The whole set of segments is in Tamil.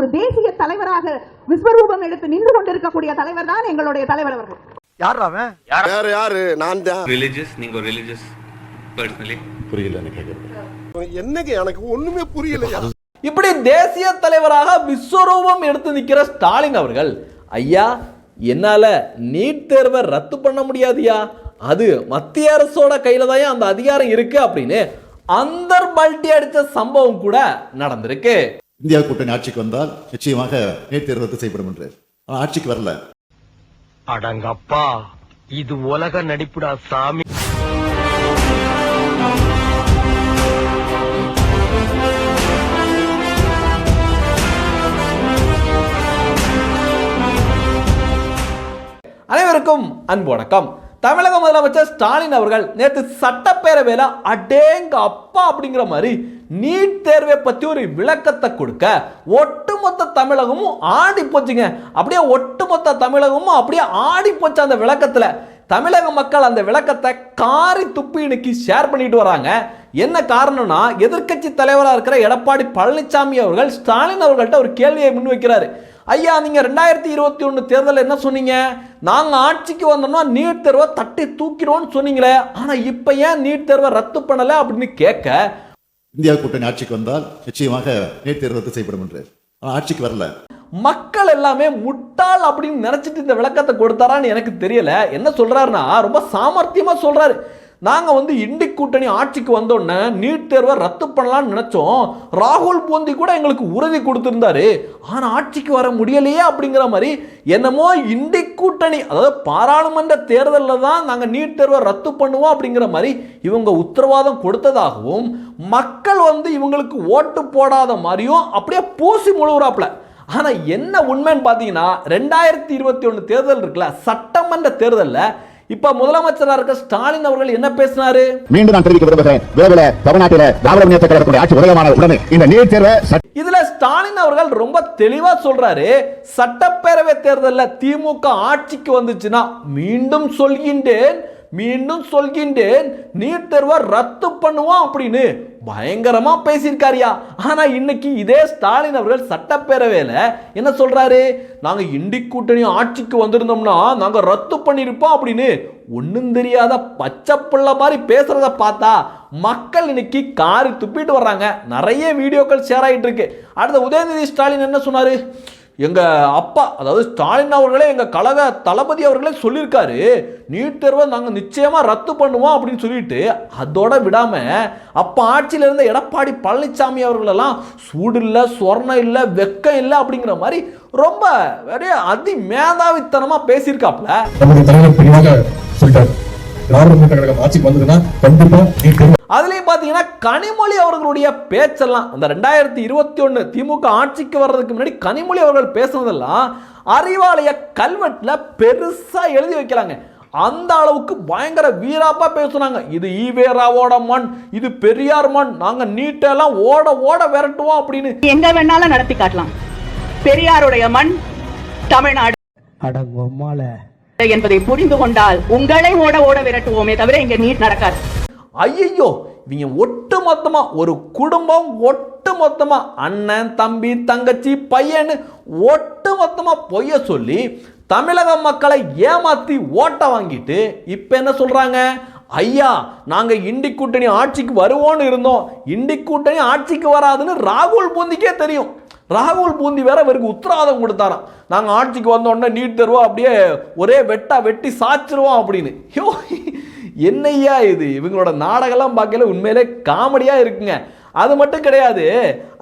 ஒரு தேசிய தலைவராக விஸ்வரூபம் எடுத்து நின்று கொண்டிருக்கக்கூடிய தலைவர் தான் எங்களுடைய தலைவர் அவர்கள். யார் அவன்? வேற யாரு? நான் தான். ரிலீஜியஸ் நீங்க ஒரு ரிலீஜியஸ் பர்சனலி புரியல எனக்கு என்னங்க எனக்கு ஒண்ணுமே புரியலையா? இப்படி தேசிய தலைவராக விஸ்வரூபம் எடுத்து நிற்கிற ஸ்டாலின் அவர்கள் ஐயா என்னால நீட் தேர்வை ரத்து பண்ண முடியாதுயா? அது மத்திய அரசோட கையில தான் அந்த அதிகாரம் இருக்கு அப்படின்னு அந்தர் பல்ட்டி அடிச்ச சம்பவம் கூட நடந்திருக்கு. இந்தியா கூட்டணி ஆட்சிக்கு வந்தால் நிச்சயமாக நீட் தேர்வு ரத்து செய்யப்படும் என்று. ஆனால் ஆட்சிக்கு வரல. அடங்கப்பா இது உலக நடிப்புடா சாமி. அனைவருக்கும் அன்பு வணக்கம். தமிழக முதலமைச்சர் ஸ்டாலின் அவர்கள் நேற்று சட்டப்பேரவையில் அடேங்க அப்பா அப்படிங்கிற மாதிரி நீட் தேர்வை பற்றி ஒரு விளக்கத்தை கொடுக்க ஒட்டுமொத்த தமிழகமும் ஆடி போச்சுங்க. அப்படியே ஒட்டுமொத்த தமிழகமும் அப்படியே ஆடி போச்சு அந்த விளக்கத்தில். தமிழக மக்கள் அந்த விளக்கத்தை காரி துப்பி இன்னைக்கு ஷேர் பண்ணிட்டு வராங்க. என்ன காரணம்னா எதிர்க்கட்சி தலைவராக இருக்கிற எடப்பாடி பழனிசாமி அவர்கள் ஸ்டாலின் அவர்கள்ட்ட ஒரு கேள்வியை முன்வைக்கிறாரு. ஐயா நீங்க ரெண்டாயிரத்தி இருபத்தி ஒன்று தேர்தலில் என்ன சொன்னீங்க? நாங்கள் ஆட்சிக்கு வந்தோம்னா நீட் தேர்வை தட்டி தூக்கிடுவோம்னு சொன்னீங்களே. ஆனால் இப்போ ஏன் நீட் தேர்வை ரத்து பண்ணலை அப்படின்னு கேட்க இந்தியா கூட்டணி ஆட்சிக்கு வந்தால் நிச்சயமாக நீட் ரத்து செய்யப்படும் என்று. ஆனால் ஆட்சிக்கு வரல. மக்கள் எல்லாமே முட்டாள் அப்படின்னு நினைச்சிட்டு இந்த விளக்கத்தை கொடுத்தாரான்னு எனக்கு தெரியல. என்ன சொல்றாருன்னா ரொம்ப சாமர்த்தியமா சொல்றாரு. நாங்கள் வந்து இண்டி கூட்டணி ஆட்சிக்கு வந்தோடனே நீட் தேர்வை ரத்து பண்ணலாம்னு நினச்சோம். ராகுல் பூந்தி கூட எங்களுக்கு உறுதி கொடுத்துருந்தாரு. ஆனால் ஆட்சிக்கு வர முடியலையே அப்படிங்கிற மாதிரி என்னமோ இண்டி கூட்டணி அதாவது பாராளுமன்ற தேர்தலில் தான் நாங்கள் நீட் தேர்வை ரத்து பண்ணுவோம் அப்படிங்கிற மாதிரி இவங்க உத்தரவாதம் கொடுத்ததாகவும் மக்கள் வந்து இவங்களுக்கு ஓட்டு போடாத மாதிரியும் அப்படியே பூசி முழுவுறாப்புல ஆனால் என்ன உண்மைன்னு பார்த்தீங்கன்னா ரெண்டாயிரத்தி இருபத்தி ஒன்று தேர்தல் இருக்குல்ல சட்டமன்ற தேர்தலில் இப்ப முதலமைச்சராக இருக்க ஸ்டாலின் அவர்கள் என்ன பேசினாரு? மீண்டும் நான் தெரிவிக்க விரும்புகிறேன். விரைவில் தமிழ்நாட்டில திராவிட முன்னேற்ற கழகத்துடைய ஆட்சி உதயமான உடனே. இந்த நீட் தேர்வை இதுல ஸ்டாலின் அவர்கள் ரொம்ப தெளிவா சொல்றாரு. சட்டப்பேரவை தேர்தலில் திமுக ஆட்சிக்கு வந்துச்சுன்னா மீண்டும் சொல்கின்றேன். மீண்டும் சொல்கின்றேன் நீட் தேர்வை ரத்து பண்ணுவோம் அப்படின்னு. பயங்கரமா பேசியிருக்காருயா. ஆனா இன்னைக்கு இதே ஸ்டாலின் அவர்கள் சட்டப்பேரவையில என்ன சொல்றாரு? நாங்க இண்டி கூட்டணி ஆட்சிக்கு வந்திருந்தோம்னா நாங்க ரத்து பண்ணிருப்போம் அப்படின்னு. ஒண்ணும் தெரியாத பச்சை பிள்ளை மாதிரி பேசுறத பார்த்தா மக்கள் இன்னைக்கு காரி துப்பிட்டு வர்றாங்க. நிறைய வீடியோக்கள் ஷேர் ஆகிட்டு இருக்கு. அடுத்த உதயநிதி ஸ்டாலின் என்ன சொன்னாரு? எங்க அப்பா அதாவது ஸ்டாலின் அவர்களே எங்கள் கழக தளபதி அவர்களே சொல்லியிருக்காரு நீட் தேர்வை நாங்கள் நிச்சயமா ரத்து பண்ணுவோம் அப்படின்னு சொல்லிட்டு அதோட விடாம அப்போ ஆட்சியில இருந்த எடப்பாடி பழனிசாமி அவர்களெல்லாம் சூடு இல்லை சொர்ணம் இல்லை வெக்கம் இல்லை அப்படிங்கிற மாதிரி ரொம்ப நிறைய அதி பேசியிருக்காப்புல. பேசியிருக்காப்ல திராவிட முன்னேற்ற கழகம் ஆட்சிக்கு வந்ததுன்னா கண்டிப்பா நீட் தேர்வு அதுலேயும் பார்த்தீங்கன்னா கனிமொழி அவர்களுடைய பேச்செல்லாம் அந்த ரெண்டாயிரத்தி இருபத்தி ஒன்று திமுக ஆட்சிக்கு வர்றதுக்கு முன்னாடி கனிமொழி அவர்கள் பேசுனதெல்லாம் அறிவாலய கல்வெட்டில் பெருசாக எழுதி வைக்கிறாங்க. அந்த அளவுக்கு பயங்கர வீராப்பா பேசுனாங்க. இது ஈவேராவோட மண் இது பெரியார் மண் நாங்கள் நீட்டெல்லாம் ஓட ஓட விரட்டுவோம் அப்படின்னு. எங்க வேணாலும் நடத்தி காட்டலாம். பெரியாருடைய மண் தமிழ்நாடு என்பதை புரிந்து கொண்டால் உங்களை ஓட ஓட விரட்டுவோமே தவிர இங்க நீட் நடக்காது. ஐயோ இவங்க ஒட்டு மொத்தமா ஒரு குடும்பம் ஒட்டு மொத்தமா அண்ணன் தம்பி தங்கச்சி பையன்னு ஒட்டு மொத்தமா பொய்ய சொல்லி தமிழக மக்களை ஏமாத்தி ஓட்ட வாங்கிட்டு இப்போ என்ன சொல்றாங்க? ஐயா நாங்க இண்டி கூட்டணி ஆட்சிக்கு வருவோம்னு இருந்தோம். இண்டி கூட்டணி ஆட்சிக்கு வராதுன்னு ராகுல் பூந்திக்கே தெரியும். ராகுல் பூந்தி வேற இவருக்கு உத்தரவாதம் கொடுத்தாராம். நாங்கள் ஆட்சிக்கு வந்தோடனே நீட் தருவோம் அப்படியே ஒரே வெட்டா வெட்டி சாச்சிருவோம் அப்படின்னு. ஐயோ என்னய்யா இது? இவங்களோட நாடகம்லாம் பார்க்கல உண்மையிலே காமெடியாக இருக்குங்க. அது மட்டும் கிடையாது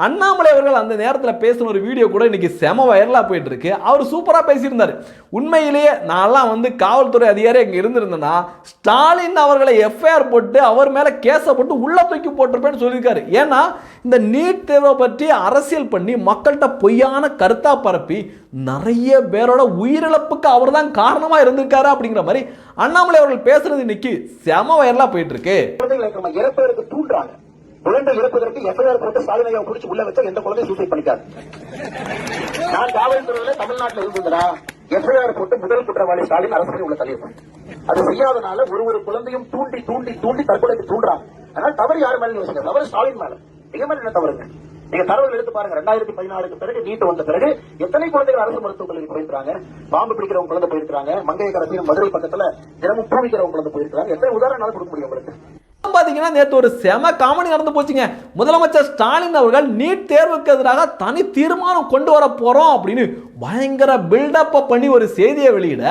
அண்ணாமலை அவர்கள் அந்த நேரத்தில் பேசின ஒரு வீடியோ கூட இன்னைக்கு செம வைரலாக போயிட்டு இருக்கு அவர் சூப்பராக பேசியிருந்தார். உண்மையிலேயே நான்லாம் வந்து காவல்துறை அதிகாரி இங்கே இருந்திருந்தேன்னா ஸ்டாலின் அவர்களை எஃப்ஐஆர் போட்டு அவர் மேலே கேஸை போட்டு உள்ள தூக்கி போட்டிருப்பேன்னு சொல்லியிருக்காரு. ஏன்னா இந்த நீட் தேர்வை பற்றி அரசியல் பண்ணி மக்கள்கிட்ட பொய்யான கருத்தா பரப்பி நிறைய பேரோட உயிரிழப்புக்கு அவர் தான் காரணமாக இருந்திருக்காரு அப்படிங்கிற மாதிரி அண்ணாமலை அவர்கள் பேசுறது இன்னைக்கு செம வயர்லாம் போயிட்டு இருக்கு இறப்பதற்கு தூண்டுறாங்க. குழந்தை இறப்பதற்கு எஃப்ஐஆர் போட்டு சாதனையை ஐயா குடிச்சு உள்ள வச்சா எந்த குழந்தையும் சூசைட் பண்ணிக்காது. நான் காவல்துறையில தமிழ்நாட்டில் இருந்ததுனா எஃப்ஐஆர் போட்டு முதல் குற்றவாளி ஸ்டாலின் அரசு உள்ள தலைவர்? அது செய்யாதனால ஒரு ஒரு குழந்தையும் தூண்டி தூண்டி தூண்டி தற்கொலைக்கு தூண்டுறாங்க அதனால தவறு யார் மேலே யோசிக்க தவறு ஸ்டாலின் மேல. என்ன தவறுங்க. நீங்க தரவுகள் எடுத்து பாருங்க. ரெண்டாயிரத்தி பதினாலுக்கு பிறகு நீட் வந்த பிறகு எத்தனை குழந்தைகள் அரசு மருத்துவமனைக்கு போயிருக்காங்க பாம்பு பிடிக்கிறவங்க குழந்தை போயிருக்காங்க மங்கைய கரசியும் மதுரை பக்கத்துல தினமும் பூமிக்கிறவங்க குழந்தை போயிருக்காங்க எத்தனை உதாரணம் கொடுக்க முடியும் உங்களுக்கு? பார்த்தீங்கன்னா நேற்று ஒரு செம காமெடி நடந்து போச்சுங்க. முதலமைச்சர் ஸ்டாலின் அவர்கள் நீட் தேர்வுக்கு எதிராக தனி தீர்மானம் கொண்டு வர போகிறோம் அப்படின்னு பயங்கர பில்டப் பண்ணி ஒரு செய்தியை வெளியிட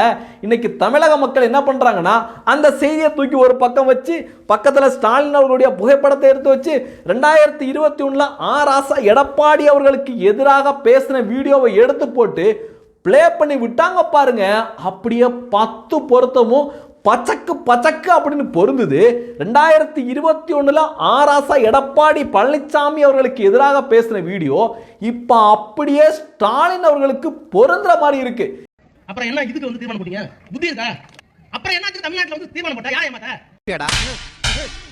இன்னைக்கு தமிழக மக்கள் என்ன பண்ணுறாங்கன்னா அந்த செய்தியை தூக்கி ஒரு பக்கம் வச்சு பக்கத்தில் ஸ்டாலின் அவர்களுடைய புகைப்படத்தை எடுத்து வச்சு ரெண்டாயிரத்தி இருபத்தி ஒன்றில் ஆர் ஆசா எடப்பாடி அவர்களுக்கு எதிராக பேசின வீடியோவை எடுத்து போட்டு ப்ளே பண்ணி விட்டாங்க பாருங்க. அப்படியே பத்து பொருத்தமும் பச்சக்கு பச்சக்கு அப்படின்னு பொருந்துது. ரெண்டாயிரத்தி இருபத்தி ஒண்ணுல ஆராசா எடப்பாடி பழனிசாமி அவர்களுக்கு எதிராக பேசின வீடியோ இப்போ அப்படியே ஸ்டாலின் அவர்களுக்கு பொருந்துற மாதிரி இருக்கு. அப்புறம் என்ன இதுக்கு வந்து தீர்மானம் போட்டீங்க? புத்தி இருக்கா? அப்புறம் என்ன தமிழ்நாட்டுல வந்து தீர்மானம் போட்டா? யார் ஏமாத்த?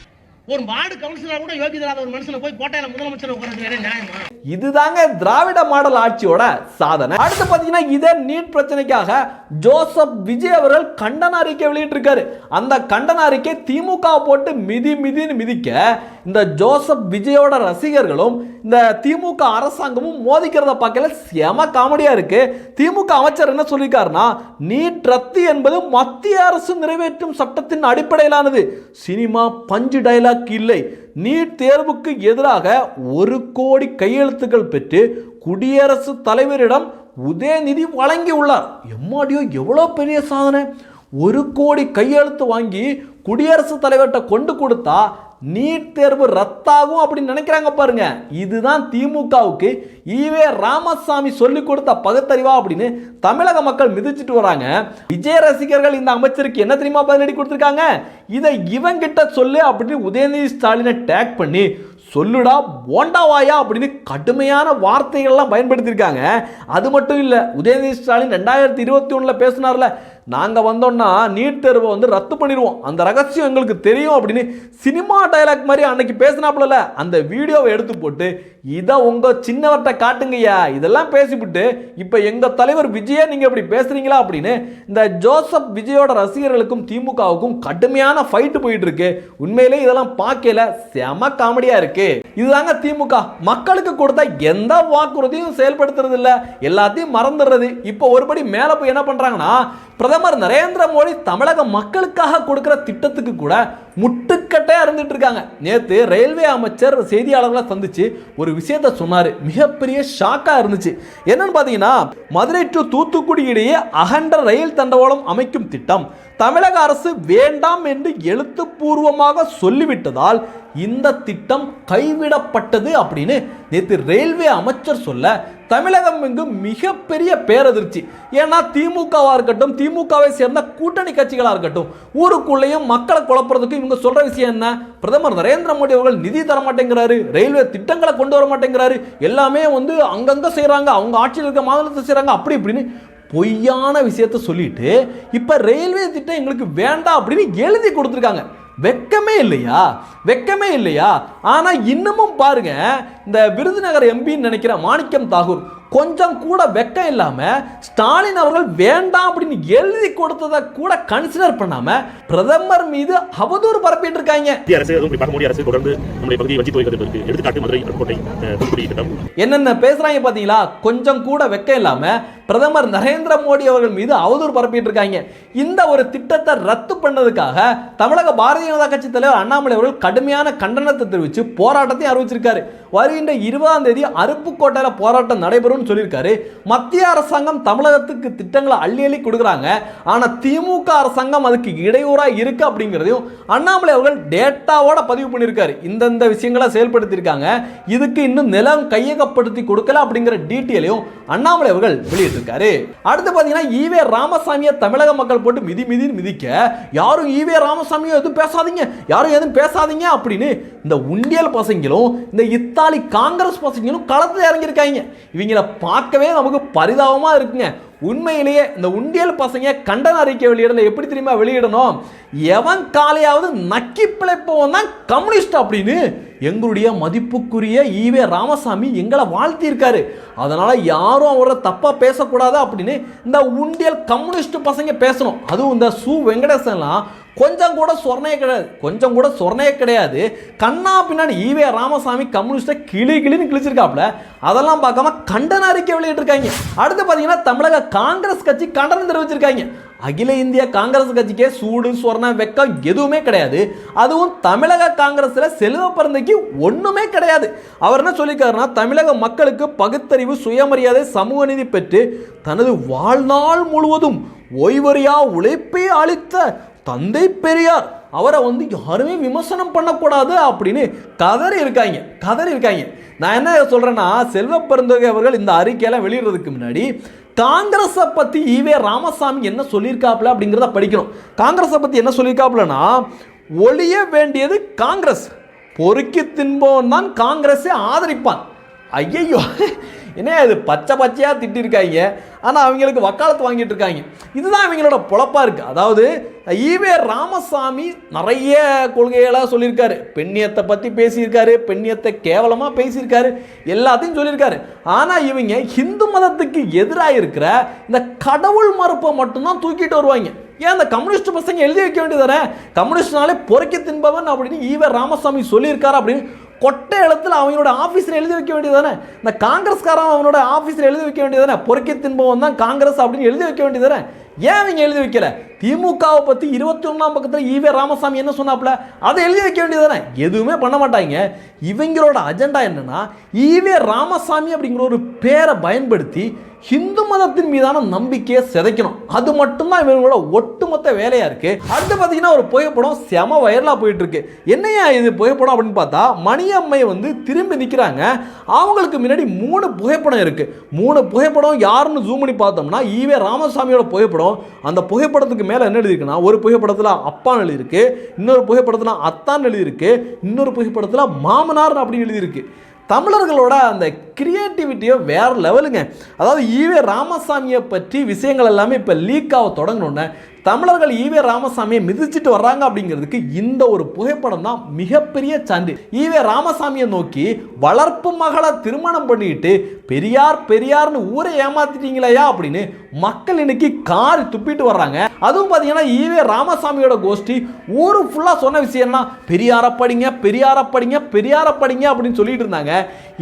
ஒரு வார்டு கவுன்சிலர் கூட யோகிதராத ஒரு மனுஷனை போய் கோட்டையில முதலமைச்சர் உட்கார்றது நியாயமா? இதுதாங்க திராவிட மாடல் ஆட்சியோட சாதனை. அடுத்து பார்த்தீங்கன்னா இதே நீட் பிரச்சனைக்காக ஜோசப் விஜய் அவர்கள் கண்டன அறிக்கை வெளியிட்டிருக்காரு. அந்த கண்டன அறிக்கை திமுக போட்டு மிதி மிதின்னு மிதிக்க இந்த ஜோசப் விஜயோட ரசிகர்களும் இந்த திமுக அரசாங்கமும் மோதிக்கிறத பார்க்கல செம காமெடியா இருக்கு. திமுக அமைச்சர் என்ன சொல்லியிருக்காருன்னா நீட் ரத்து என்பது மத்திய அரசு நிறைவேற்றும் சட்டத்தின் அடிப்படையிலானது. சினிமா பஞ்சு டைலாக் இல்லை. நீட் தேர்வுக்கு எதிராக ஒரு கோடி கையெழுத்துக்கள் பெற்று குடியரசுத் தலைவரிடம் உதயநிதி வழங்கியுள்ளார். எம்மாடியோ எவ்வளோ பெரிய சாதனை. ஒரு கோடி கையெழுத்து வாங்கி குடியரசுத் தலைவர்கிட்ட கொண்டு கொடுத்தா நீட் தேர்வு ரத்தாகும் அப்படின்னு நினைக்கிறாங்க பாருங்க. இதுதான் திமுகவுக்கு ஈவே ராமசாமி சொல்லி கொடுத்த பகுத்தறிவா அப்படின்னு தமிழக மக்கள் மிதிச்சிட்டு வராங்க. விஜய் ரசிகர்கள் இந்த அமைச்சருக்கு என்ன தெரியுமா பதிலடி கொடுத்துருக்காங்க? இதை இவங்கிட்ட சொல்லு அப்படின்னு உதயநிதி ஸ்டாலினை டேக் பண்ணி சொல்லுடா போண்டாவாயா அப்படின்னு கடுமையான வார்த்தைகள்லாம் பயன்படுத்தியிருக்காங்க. அது மட்டும் இல்லை உதயநிதி ஸ்டாலின் ரெண்டாயிரத்தி இருபத்தி ஒன்றில் பேசினார்ல நாங்கள் வந்தோம்னா நீட் தேர்வை வந்து ரத்து பண்ணிடுவோம். அந்த ரகசியம் எங்களுக்கு தெரியும் அப்படின்னு சினிமா டைலாக் மாதிரி அன்னைக்கு பேசினாப்புல அந்த வீடியோவை எடுத்து போட்டு இதை உங்கள் சின்னவர்கிட்ட காட்டுங்கய்யா. இதெல்லாம் பேசிவிட்டு இப்போ எங்கள் தலைவர் விஜயை நீங்கள் இப்படி பேசுகிறீங்களா அப்படின்னு இந்த ஜோசப் விஜயோட ரசிகர்களுக்கும் திமுகவுக்கும் கடுமையான ஃபைட்டு போயிட்டு இருக்கு உண்மையிலே இதெல்லாம் பார்க்கல செம காமெடியாக இருக்கு. இதுதாங்க திமுக. மக்களுக்கு கொடுத்த எந்த வாக்குறுதியும் செயல்படுத்துறது இல்லை எல்லாத்தையும் மறந்துடுறது. இப்போ ஒருபடி மேலே போய் என்ன பண்ணுறாங்கன்னா பிரதமர் நரேந்திர மோடி தமிழக மக்களுக்காக கொடுக்குற திட்டத்துக்கு கூட முட்டுக்கட்டையாக இருந்துட்டு இருக்காங்க. நேற்று ரயில்வே அமைச்சர் செய்தியாளர்களை சந்திச்சு ஒரு விஷயத்த சொன்னார். மிகப்பெரிய ஷாக்காக இருந்துச்சு. என்னன்னு பார்த்தீங்கன்னா மதுரை டு தூத்துக்குடி இடையே அகன்ற ரயில் தண்டவாளம் அமைக்கும் திட்டம் தமிழக அரசு வேண்டாம் என்று எழுத்துப்பூர்வமாக சொல்லிவிட்டதால் இந்த திட்டம் கைவிடப்பட்டது அப்படின்னு நேற்று ரயில்வே அமைச்சர் சொல்ல தமிழகம் இங்கு மிகப்பெரிய பேரதிர்ச்சி. ஏன்னா திமுகவாக இருக்கட்டும் திமுகவை சேர்ந்த கூட்டணி கட்சிகளாக இருக்கட்டும் ஊருக்குள்ளேயும் மக்களை குழப்புறதுக்கு இவங்க சொல்ற விஷயம் என்ன? பிரதமர் நரேந்திர மோடி அவர்கள் நிதி தர மாட்டேங்கிறாரு ரயில்வே திட்டங்களை கொண்டு வர மாட்டேங்கிறாரு எல்லாமே வந்து அங்கங்க செய்யறாங்க அவங்க ஆட்சியில் இருக்க மாநிலத்தை செய்றாங்க அப்படி இப்படின்னு பொய்யான விஷயத்த சொல்லிட்டு இப்ப ரயில்வே திட்டம் எங்களுக்கு வேண்டாம் அப்படின்னு எழுதி கொடுத்துருக்காங்க. வெக்கமே இல்லையா? வெக்கமே இல்லையா? ஆனா இன்னமும் பாருங்க இந்த விருதுநகர் எம்பின்னு நினைக்கிற மாணிக்கம் தாகூர் கொஞ்சம் கூட வெக்கம் இல்லாம ஸ்டாலின் அவர்கள் வேண்டாம் அப்படின்னு எழுதி கொடுத்ததை கூட கன்சிடர் பண்ணாம பிரதமர் மீது அவதூறு பரப்பிட்டு இருக்காங்க. என்னென்ன பேசுறாங்க பாத்தீங்களா? கொஞ்சம் கூட வெக்கம் இல்லாம பிரதமர் நரேந்திர மோடி அவர்கள் மீது அவதூறு பரப்பிட்டு இருக்காங்க. இந்த ஒரு திட்டத்தை ரத்து பண்ணதுக்காக தமிழக பாரதிய ஜனதா கட்சி தலைவர் அண்ணாமலை அவர்கள் கடுமையான கண்டனத்தை தெரிவித்து போராட்டத்தை அறிவிச்சிருக்காரு. வருகின்ற இருபதாம் தேதி அருப்புக்கோட்டையில போராட்டம் வரும்னு சொல்லியிருக்காரு. மத்திய அரசாங்கம் தமிழகத்துக்கு திட்டங்களை அள்ளி அள்ளி கொடுக்குறாங்க. ஆனால் திமுக அரசாங்கம் அதுக்கு இடையூறாக இருக்கு அப்படிங்கிறதையும் அண்ணாமலை அவர்கள் டேட்டாவோட பதிவு பண்ணியிருக்காரு. இந்தந்த விஷயங்களை செயல்படுத்தியிருக்காங்க. இதுக்கு இன்னும் நிலம் கையகப்படுத்தி கொடுக்கல அப்படிங்கிற டீட்டெயிலையும் அண்ணாமலை அவர்கள் வெளியிட்டிருக்காரு. அடுத்து பார்த்தீங்கன்னா ஈவே ராமசாமியை தமிழக மக்கள் போட்டு மிதி மிதின்னு மிதிக்க யாரும் ஈவே ராமசாமியும் எதுவும் பேசாதீங்க. யாரும் எதுவும் பேசாதீங்க அப்படின்னு இந்த உண்டியல் பசங்களும் இந்த இத்தாலி காங்கிரஸ் பசங்களும் களத்தில் இறங்கியிருக்காங்க. இவங்கள பார்க்கவே நமக்கு பரிதாபமா இருக்குங்க. உண்மையிலேயே இந்த உண்டியல் பசங்க கண்டன அறிக்கை வெளியிடல எப்படி தெரியுமா? வெளியிடணும். எவன் காலையாவது நக்கி பிழைப்பவன் தான் கம்யூனிஸ்ட் அப்படின்னு. எங்களுடைய மதிப்புக்குரிய ஈவே ராமசாமி எங்களை வாழ்த்தியிருக்காரு. அதனால் யாரும் அவரை தப்பாக பேசக்கூடாது அப்படின்னு இந்த உண்டியல் கம்யூனிஸ்ட் பசங்க பேசணும். அதுவும் இந்த சு வெங்கடேசன்லாம் கொஞ்சம் கூட சொர்ணையே கிடையாது. கொஞ்சம் கூட சொர்ணையே கிடையாது. கண்ணா பின்னாடி ஈவே ராமசாமி கம்யூனிஸ்டை கிளி கிளின்னு கிழிச்சிருக்காப்ல அதெல்லாம் பார்க்காம கண்டன அறிக்கை வெளியிட்டிருக்காங்க. அடுத்து பார்த்தீங்கன்னா தமிழக காங்கிரஸ் கட்சி கண்டனம் தெரிவிச்சிருக்காங்க. அகில இந்திய காங்கிரஸ் கட்சிக்கே சூடு சொர்ணம் வெக்கம் எதுவுமே கிடையாது. அதுவும் தமிழக காங்கிரஸ்ல செல்வ பிறந்தைக்கு ஒண்ணுமே கிடையாது. அவர் என்ன சொல்லியிருக்காருன்னா தமிழக மக்களுக்கு பகுத்தறிவு சுயமரியாதை சமூக நீதி பெற்று தனது வாழ்நாள் முழுவதும் ஓய்வறியா உழைப்பை அளித்த தந்தை பெரியார். அவரை வந்து யாருமே விமர்சனம் பண்ணக்கூடாது அப்படின்னு கதறி இருக்காங்க கதறி இருக்காங்க. நான் என்ன சொல்கிறேன்னா செல்வ பெருந்தொகை அவர்கள் இந்த அறிக்கையெல்லாம் வெளியிடுறதுக்கு முன்னாடி காங்கிரஸை பற்றி ஈவே ராமசாமி என்ன சொல்லியிருக்காப்புல அப்படிங்கிறத படிக்கணும். காங்கிரஸை பற்றி என்ன சொல்லியிருக்காப்புலன்னா ஒழிய வேண்டியது காங்கிரஸ். பொறுக்கி தின்பவன் தான் காங்கிரஸை ஆதரிப்பான். ஐயையோ என்ன இது பச்சை பச்சையாக திட்டிருக்காங்க. ஆனால் அவங்களுக்கு வக்காலத்து வாங்கிட்டு இருக்காங்க. இதுதான் அவங்களோட பொழப்பா இருக்குது அதாவது ஈவே ராமசாமி நிறைய கொள்கைகளாக சொல்லியிருக்காரு. பெண்ணியத்தை பற்றி பேசியிருக்காரு பெண்ணியத்தை கேவலமாக பேசியிருக்காரு எல்லாத்தையும் சொல்லியிருக்காரு. ஆனால் இவங்க ஹிந்து மதத்துக்கு எதிராக இருக்கிற இந்த கடவுள் மறுப்பை மட்டும்தான் தூக்கிட்டு வருவாங்க. ஏன் அந்த கம்யூனிஸ்ட் பசங்க எழுதி வைக்க வேண்டியதானே கம்யூனிஸ்ட்னாலே பொறுக்கி தின்பவன் அப்படின்னு ஈவே ராமசாமி சொல்லியிருக்காரு அப்படின்னு கொட்டை எழுத்தில் அவனோட ஆஃபீஸில் எழுதி வைக்க வேண்டியதானே இந்த காங்கிரஸ்காரன் அவனோட ஆஃபீஸில் எழுதி வைக்க வேண்டியதானே பொறுக்கி தின்பவன் தான் காங்கிரஸ் அப்படின்னு எழுதி வைக்க வேண்டியதானே ஏன் அவங்க எழுதி வைக்கல? திமுகவை பற்றி இருபத்தி ஒன்றாம் பக்கத்தில் ஈவே ராமசாமி என்ன சொன்னாப்புல? அதை எழுதி வைக்க வேண்டியது தானே எதுவுமே பண்ண மாட்டாங்க. இவங்களோட அஜெண்டா என்னன்னா ஈவே ராமசாமி அப்படிங்கிற ஒரு பேரை பயன்படுத்தி ஹிந்து மதத்தின் மீதான நம்பிக்கையை சிதைக்கணும். அது மட்டும்தான் இவங்களோட ஒட்டுமொத்த வேலையா இருக்கு. அடுத்து பார்த்தீங்கன்னா ஒரு புகைப்படம் செம வைரலாக போயிட்டு இருக்கு என்னையா இது புகைப்படம் அப்படின்னு பார்த்தா மணியம்மை வந்து திரும்பி நிற்கிறாங்க அவங்களுக்கு முன்னாடி மூணு புகைப்படம் இருக்கு. மூணு புகைப்படம் யாருன்னு ஜூம் பண்ணி பார்த்தோம்னா ஈவே ராமசாமியோட புகைப்படம் அந்த புகைப்படத்துக்கு மேலே என்ன எழுதியிருக்குன்னா ஒரு புகைப்படத்தில் அப்பான்னு எழுதியிருக்கு இன்னொரு புகைப்படத்தில் அத்தான் எழுதியிருக்கு இன்னொரு புகைப்படத்தில் மாமனார் அப்படின்னு எழுதியிருக்கு. தமிழர்களோட அந்த கிரியேட்டிவிட்டியோ வேறு லெவலுங்க அதாவது ஈவே ராமசாமியை பற்றி விஷயங்கள் எல்லாமே இப்போ லீக் ஆக தொடங்கினோன்னே தமிழர்கள் ஈவே ராமசாமியை மிதிச்சிட்டு வர்றாங்க அப்படிங்கிறதுக்கு இந்த ஒரு புகைப்படம் தான் மிகப்பெரிய சான்று. ஈவே ராமசாமியை நோக்கி வளர்ப்பு மகளை திருமணம் பண்ணிட்டு பெரியார் பெரியார்னு ஊரை ஏமாத்திட்டீங்களையா அப்படின்னு மக்கள் இன்னைக்கு கார் துப்பிட்டு வர்றாங்க. அதுவும் பார்த்தீங்கன்னா ஈவே ராமசாமியோட கோஷ்டி ஊரு ஃபுல்லாக சொன்ன விஷயம்னா பெரியார படிங்க பெரியார படிங்க பெரியார படிங்க அப்படின்னு சொல்லிட்டு இருந்தாங்க.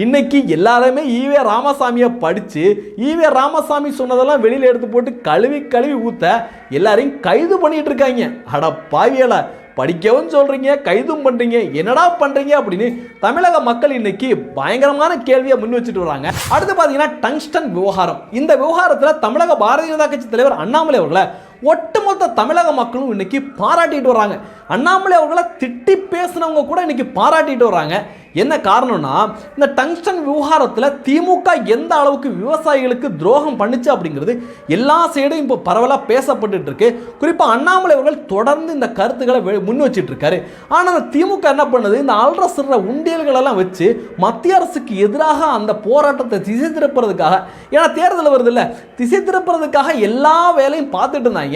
இன்னைக்கு எல்லாருமே ஈவே ராமசாமியை படித்து ஈவே ராமசாமி சொன்னதெல்லாம் வெளியில் எடுத்து போட்டு கழுவி கழுவி ஊத்த எல்லாரையும் கைது பண்ணிட்டு இருக்காங்க. அட பாவியல படிக்கவும் சொல்றீங்க கைதும் பண்றீங்க என்னடா பண்றீங்க அப்படின்னு தமிழக மக்கள் இன்னைக்கு பயங்கரமான கேள்வியை முன் வச்சுட்டு வராங்க. அடுத்து பார்த்தீங்கன்னா டங்ஸ்டன் விவகாரம். இந்த விவகாரத்தில் தமிழக பாரதிய ஜனதா கட்சி தலைவர் அண்ணாமலை அவர்களை ஒட்டுமொத்த தமிழக மக்களும் இன்னைக்கு பாராட்டிட்டு வராங்க. அண்ணாமலை அவர்களை திட்டி பேசினவங்க கூட இன்னைக்கு பாராட்டிட்டு வராங்க. என்ன காரணம்னா இந்த டங்ஸ்டன் விவகாரத்தில் திமுக எந்த அளவுக்கு விவசாயிகளுக்கு துரோகம் பண்ணுச்சு அப்படிங்கிறது எல்லா சைடும் இப்போ பரவலாக பேசப்பட்டு இருக்கு. குறிப்பாக அண்ணாமலை அவர்கள் தொடர்ந்து இந்த கருத்துக்களை வெ- முன் வச்சுட்டு இருக்காரு ஆனால் அந்த திமுக என்ன பண்ணுது? இந்த அல்ற சிற உண்டியல்களெல்லாம் வச்சு மத்திய அரசுக்கு எதிராக அந்த போராட்டத்தை திசை திருப்புறதுக்காக ஏன்னா தேர்தல் வருது இல்லை திசை திருப்புறதுக்காக எல்லா வேலையும் பார்த்துட்டு இருந்தாங்க.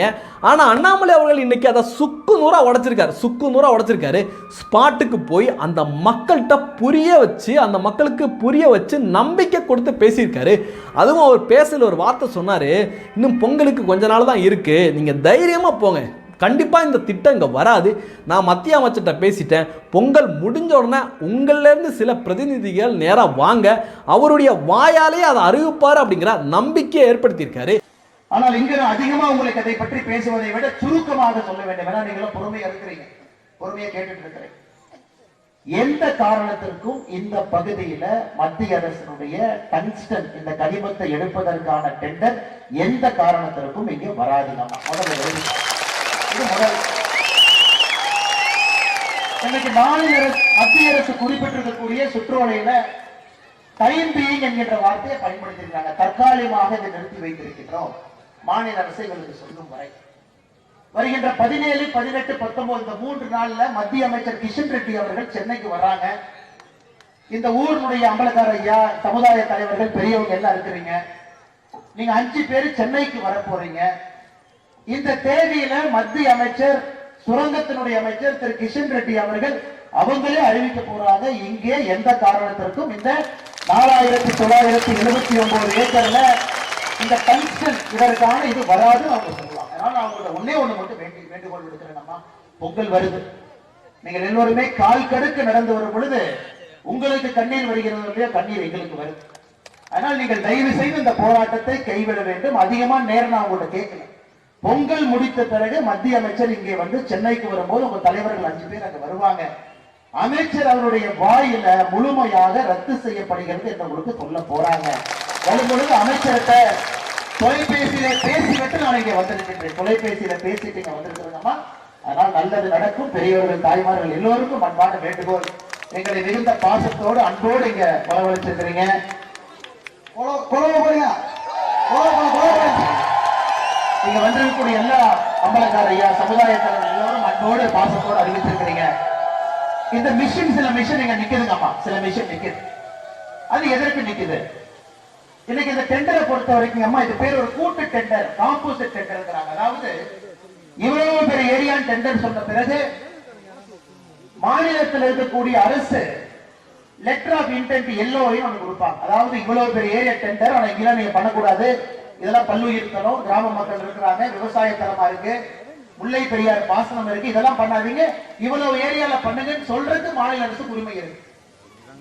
ஆனால் அண்ணாமலை அவர்கள் இன்னைக்கு அதை சுக்கு நூறாக உடைச்சிருக்காரு. சுக்கு நூறாக உடைச்சிருக்காரு. ஸ்பாட்டுக்கு போய் அந்த மக்கள்கிட்ட புரிய வச்சு அந்த மக்களுக்கு புரிய வச்சு நம்பிக்கை கொடுத்து பேசியிருக்காரு. அதுவும் அவர் பேசல ஒரு வார்த்தை சொன்னார். இன்னும் பொங்கலுக்கு கொஞ்ச நாள் தான் இருக்குது நீங்கள் தைரியமாக போங்க. கண்டிப்பாக இந்த திட்டம் இங்கே வராது. நான் மத்திய அமைச்சர்கிட்ட பேசிட்டேன். பொங்கல் முடிஞ்ச உடனே உங்கள்லேருந்து சில பிரதிநிதிகள் நேராக வாங்க. அவருடைய வாயாலே அதை அறிவிப்பார் அப்படிங்கிற நம்பிக்கையை ஏற்படுத்தியிருக்காரு. ஆனால் இங்க நான் அதிகமா உங்களுக்கு அதை பற்றி பேசுவதை விட சுருக்கமாக சொல்ல வேண்டும். ஏன்னா நீங்களும் பொறுமையா இருக்கிறீங்க. பொறுமையா கேட்டுட்டு இருக்கிறேன். எந்த காரணத்திற்கும் இந்த பகுதியில மத்திய அரசினுடைய டங்ஸ்டன் இந்த கனிமத்தை எடுப்பதற்கான டெண்டர் எந்த காரணத்திற்கும் இங்க வராது. நம்ம முதல்ல இது முதல். இன்னைக்கு மாநில அரசு மத்திய அரசு குறிப்பிட்டிருக்கக்கூடிய சுற்றுவலையில டைம் பீயிங் என்கின்ற வார்த்தையை பயன்படுத்தியிருக்காங்க. தற்காலிகமாக இதை நிறுத்தி வைத்திருக்கின்றோம். மாநில அரசு எங்களுக்கு சொல்லும் வரை. வருகின்ற பதினேழு பதினெட்டு பத்தொன்பது இந்த மூன்று நாள்ல மத்திய அமைச்சர் கிஷன் ரெட்டி அவர்கள் சென்னைக்கு வர்றாங்க இந்த ஊருடைய அம்பலக்கார ஐயா சமுதாய தலைவர்கள் பெரியவங்க எல்லாம் இருக்கிறீங்க. நீங்க அஞ்சு பேர் சென்னைக்கு வர போறீங்க. இந்த தேதியில மத்திய அமைச்சர் சுரங்கத்தினுடைய அமைச்சர் திரு கிஷன் ரெட்டி அவர்கள் அவங்களே அறிவிக்க போறாங்க. இங்கே எந்த காரணத்திற்கும் இந்த நாலாயிரத்தி தொள்ளாயிரத்தி எழுபத்தி ஒன்பது ஏக்கர்ல இந்த டங்ஸ்டன் இதற்கான இது வராது அவங்க சொல்லலாம் அதனால அவங்களோட ஒன்னே ஒண்ணு மட்டும் வேண்டி வேண்டுகோள் விடுக்கிறேன் அம்மா. பொங்கல் வருது. நீங்கள் எல்லோருமே கால் கடுக்கு நடந்து வரும் பொழுது உங்களுக்கு கண்ணீர் வருகிறது இல்லையா? கண்ணீர் எங்களுக்கு வருது. அதனால் நீங்கள் தயவு செய்து இந்த போராட்டத்தை கைவிட வேண்டும். அதிகமா நேரம் நான் உங்கள்ட்ட கேட்கல. பொங்கல் முடித்த பிறகு மத்திய அமைச்சர் இங்கே வந்து சென்னைக்கு வரும்போது உங்க தலைவர்கள் அஞ்சு பேர் அங்க வருவாங்க. அமைச்சர் அவருடைய வாயில முழுமையாக ரத்து செய்யப்படுகிறது என்று உங்களுக்கு சொல்ல போறாங்க. வரும்பொழுது அமைச்சர்கிட்ட தொலைபேசியில பேசிவிட்டு நான் இங்கே வந்திருக்கின்றேன். தொலைபேசியில பேசிட்டு இங்க வந்திருக்கிறோங்கம்மா அதனால் நல்லது நடக்கும். பெரியவர்கள் தாய்மார்கள் எல்லோருக்கும் அன்பான வேண்டுகோள். எங்களை மிகுந்த பாசத்தோடு அன்போடு இங்க வரவழைச்சிருக்கிறீங்க. நீங்க வந்திருக்கக்கூடிய எல்லா அம்பலக்கார ஐயா சமுதாயத்தினர் எல்லோரும் அன்போடு பாசத்தோடு அறிவிச்சிருக்கிறீங்க இந்த மிஷின் சில மிஷின் இங்க நிக்குதுங்கம்மா சில மிஷின் நிக்குது அது எதற்கு நிக்குது இன்னைக்கு இந்த டெண்டரை பொறுத்த வரைக்கும் அம்மா இது பேர் ஒரு கூட்டு டெண்டர் காம்போசிட் டெண்டர்ங்கிறாங்க அதாவது இவ்வளவு பெரிய ஏரியா டெண்டர் சொன்ன பிறகு மாநிலத்தில் இருக்கக்கூடிய அரசு லெட்டர் ஆஃப் இன்டென்ட் எல்லோரையும் நமக்கு கொடுப்பாங்க. அதாவது இவ்வளவு பெரிய ஏரியா டெண்டர் ஆனால் இங்கெல்லாம் நீங்க பண்ணக்கூடாது. இதெல்லாம் பல்லு தலம் கிராம மக்கள் இருக்கிறாங்க விவசாய தரமா இருக்கு முல்லை பெரியார் பாசனம் இருக்கு. இதெல்லாம் பண்ணாதீங்க. இவ்வளவு ஏரியால பண்ணுங்கன்னு சொல்றது மாநில அரசுக்கு உரிமை இருக்கு.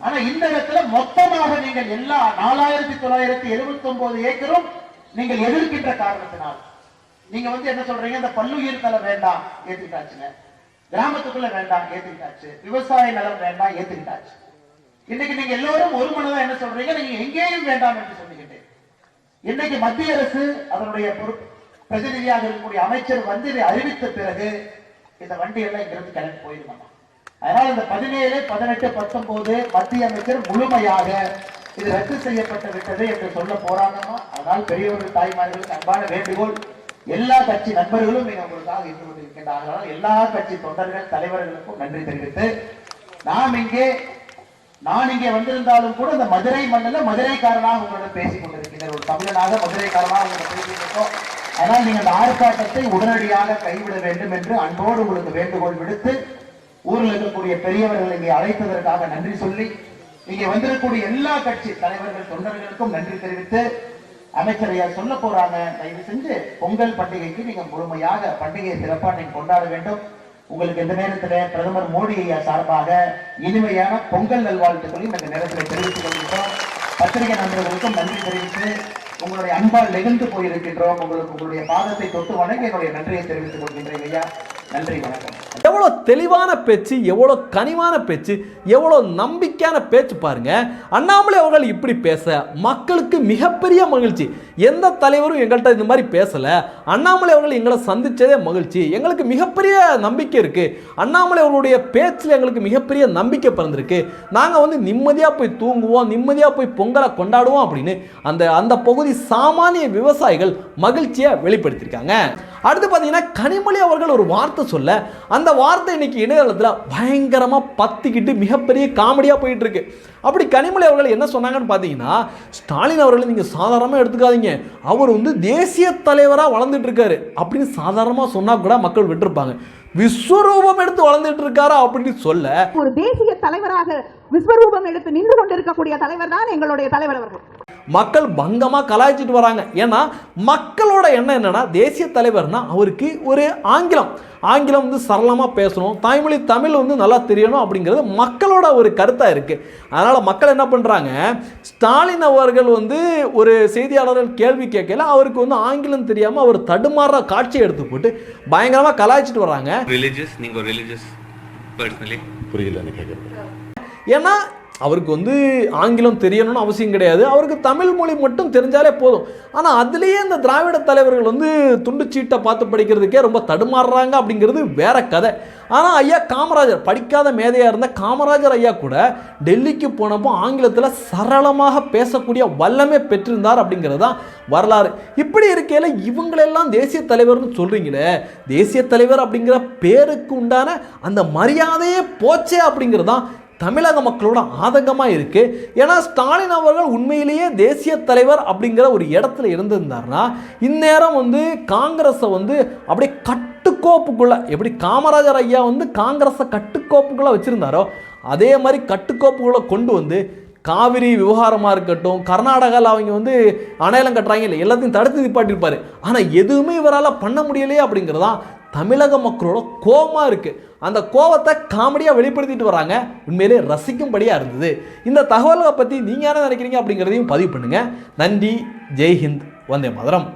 ஆனா இந்த இடத்துல மொத்தமாக நீங்கள் எல்லா நாலாயிரத்தி தொள்ளாயிரத்தி எழுபத்தி ஒன்பது ஏக்கரும் நீங்கள் எதிர்க்கின்ற காரணத்தினால். நீங்க வந்து என்ன சொல்றீங்க? இந்த பல்லுயிர் தலை வேண்டாம் ஏத்துக்கிட்டாச்சுங்க. கிராமத்துக்குள்ள வேண்டாம் ஏத்துக்கிட்டாச்சு. விவசாய நலம் வேண்டாம் ஏத்துக்கிட்டாச்சு. இன்னைக்கு நீங்க எல்லோரும் ஒரு மனதா என்ன சொல்றீங்க? நீங்க எங்கேயும் வேண்டாம் என்று சொல்லுகின்றேன் இன்னைக்கு மத்திய அரசு அதனுடைய பொறுப்பு பிரதிநிதியாக இருக்கக்கூடிய அமைச்சர் வந்து இதை அறிவித்த பிறகு இந்த வண்டி எல்லாம் இங்கிருந்து கிளம்பி போயிருக்கணும் அதனால இந்த பதினேழு பதினெட்டு பத்தொன்பது மத்திய அமைச்சர் முழுமையாக இது ரத்து செய்யப்பட்டு விட்டது என்று சொல்ல போறாங்கம்மா. அதனால் பெரியவர்கள் தாய்மார்களுக்கு அன்பான வேண்டுகோள் எல்லா கட்சி நண்பர்களும் இங்கே உங்களுக்காக இருந்து கொண்டிருக்கின்றார்கள் எல்லா கட்சி தொண்டர்கள் தலைவர்களுக்கும் நன்றி தெரிவித்து நாம் இங்கே நான் இங்கே வந்திருந்தாலும் கூட இந்த மதுரை மண்ணில் மதுரைக்காரனாக உங்களிடம் பேசிக் கொண்டிருக்கிறேன் ஒரு தமிழனாக மதுரைக்காரனாக உங்களை பேசிட்டு அதனால் நீங்கள் அந்த ஆர்ப்பாட்டத்தை உடனடியாக கைவிட வேண்டும் என்று அன்போடு உங்களுக்கு வேண்டுகோள் விடுத்து ஊரில் இருக்கக்கூடிய பெரியவர்கள் இங்கே அழைத்ததற்காக நன்றி சொல்லி இங்கே வந்திருக்கக்கூடிய எல்லா கட்சி தலைவர்கள் தொண்டர்களுக்கும் நன்றி தெரிவித்து அமைச்சரையா சொல்ல போறாங்க தயவு செஞ்சு பொங்கல் பண்டிகைக்கு நீங்க முழுமையாக பண்டிகையை சிறப்பா நீங்க கொண்டாட வேண்டும். உங்களுக்கு இந்த நேரத்தில் பிரதமர் மோடி ஐயா சார்பாக இனிமையான பொங்கல் நல்வாழ்த்துக்களையும் இந்த நேரத்தில் தெரிவித்துக் கொள்கின்றோம். பத்திரிகை நண்பர்களுக்கும் நன்றி தெரிவித்து உங்களுடைய அன்பால் நெகிழ்ந்து போயிருக்கின்றோம். உங்களுக்கு உங்களுடைய பாதத்தை தொட்டு வணங்கி என்னுடைய நன்றியை தெரிவித்துக் கொள்கின்றேன் ஐயா. நன்றி வணக்கம். எவ்வளோ தெளிவான பேச்சு எவ்வளோ கனிவான பேச்சு எவ்வளோ நம்பிக்கையான பேச்சு பாருங்க. அண்ணாமலை அவர்கள் இப்படி பேச மக்களுக்கு மிகப்பெரிய மகிழ்ச்சி. எந்த தலைவரும் எங்கள்கிட்ட இந்த மாதிரி பேசலை. அண்ணாமலை அவர்கள் எங்களை சந்தித்ததே மகிழ்ச்சி. எங்களுக்கு மிகப்பெரிய நம்பிக்கை இருக்குது அண்ணாமலை அவர்களுடைய பேச்சில் எங்களுக்கு மிகப்பெரிய நம்பிக்கை பிறந்திருக்கு. நாங்கள் வந்து நிம்மதியாக போய் தூங்குவோம் நிம்மதியாக போய் பொங்கலை கொண்டாடுவோம் அப்படின்னு அந்த அந்த பகுதி சாமானிய விவசாயிகள் மகிழ்ச்சியை வெளிப்படுத்தியிருக்காங்க. அடுத்து பார்த்தீங்கன்னா கனிமொழி அவர்கள் ஒரு வார்த்தை சொல்ல அந்த வார்த்தை இன்னைக்கு இணையதளத்தில் பயங்கரமாக பத்திக்கிட்டு மிகப்பெரிய காமெடியாக போயிட்டு இருக்கு அப்படி கனிமொழி அவர்கள் என்ன சொன்னாங்கன்னு பார்த்தீங்கன்னா ஸ்டாலின் அவர்களை நீங்கள் சாதாரணமாக எடுத்துக்காதீங்க. அவர் வந்து தேசிய தலைவராக வளர்ந்துட்டு இருக்காரு அப்படின்னு சாதாரணமாக சொன்னால் கூட மக்கள் விட்டுருப்பாங்க. விஸ்வரூபம் எடுத்து வளர்ந்துட்டு இருக்காரா அப்படின்னு சொல்ல ஒரு தேசிய தலைவராக விஸ்வரூபம் எடுத்து நின்று கொண்டிருக்கக்கூடிய தலைவர் தான் எங்களுடைய தலைவர் அவர்கள். மக்கள் பங்கமாக கலாய்ச்சிட்டு வராங்க. ஏன்னா மக்களோட எண்ணம் என்னன்னா தேசிய தலைவர்னா அவருக்கு ஒரு ஆங்கிலம். ஆங்கிலம் வந்து சரளமாக பேசணும். தாய்மொழி தமிழ் வந்து நல்லா தெரியணும் அப்படிங்கிறது மக்களோட ஒரு கருத்தாக இருக்குது அதனால் மக்கள் என்ன பண்ணுறாங்க ஸ்டாலின் அவர்கள் வந்து ஒரு செய்தியாளர்கள் கேள்வி கேட்கல அவருக்கு வந்து ஆங்கிலம் தெரியாமல் அவர் தடுமாறுற காட்சியை எடுத்து போட்டு பயங்கரமாக கலாய்ச்சிட்டு வராங்க. ரிலீஜியஸ் நீங்கள் ஒரு ரிலீஜியஸ் பர்சனலி புரியல ஏன்னா அவருக்கு வந்து ஆங்கிலம் தெரியணும்னு அவசியம் கிடையாது. அவருக்கு தமிழ் மொழி மட்டும் தெரிஞ்சாலே போதும். ஆனால் அதுலேயே இந்த திராவிட தலைவர்கள் வந்து துண்டுச்சீட்டை பார்த்து படிக்கிறதுக்கே ரொம்ப தடுமாறுறாங்க அப்படிங்கிறது வேற கதை. ஆனால் ஐயா காமராஜர் படிக்காத மேதையாக இருந்த காமராஜர் ஐயா கூட டெல்லிக்கு போனப்போ ஆங்கிலத்தில் சரளமாக பேசக்கூடிய வல்லமே பெற்றிருந்தார் அப்படிங்கிறது தான் வரலாறு. இப்படி இருக்கையில் இவங்களெல்லாம் தேசிய தலைவர்னு சொல்கிறீங்களே தேசிய தலைவர் அப்படிங்கிற பேருக்கு உண்டான அந்த மரியாதையே போச்சே அப்படிங்கிறது தான் தமிழக மக்களோட ஆதங்கமாக இருக்குது ஏன்னா ஸ்டாலின் அவர்கள் உண்மையிலேயே தேசிய தலைவர் அப்படிங்கிற ஒரு இடத்துல இருந்திருந்தார்னா இந்நேரம் வந்து காங்கிரஸை வந்து அப்படியே கட்டுக்கோப்புக்குள்ளே எப்படி காமராஜர் ஐயா வந்து காங்கிரஸை கட்டுக்கோப்புக்குள்ளே வச்சுருந்தாரோ அதே மாதிரி கட்டுக்கோப்புக்குள்ளே கொண்டு வந்து காவிரி விவகாரமாக இருக்கட்டும் கர்நாடகாவில் அவங்க வந்து அணையலம் கட்டுறாங்க இல்லை எல்லாத்தையும் தடுத்து நிப்பாட்டியிருப்பாரு. ஆனால் எதுவுமே இவரால் பண்ண முடியலையே அப்படிங்கிறதான் தமிழக மக்களோட கோபமாக இருக்குது அந்த கோபத்தை காமெடியாக வெளிப்படுத்திட்டு வராங்க உண்மையிலே ரசிக்கும்படியாக இருந்தது. இந்த தகவல்களை பற்றி நீங்கள் என்ன நினைக்கிறீங்க அப்படிங்கிறதையும் பதிவு பண்ணுங்கள் நன்றி. ஜெய்ஹிந்த். வந்தே மதுரம்.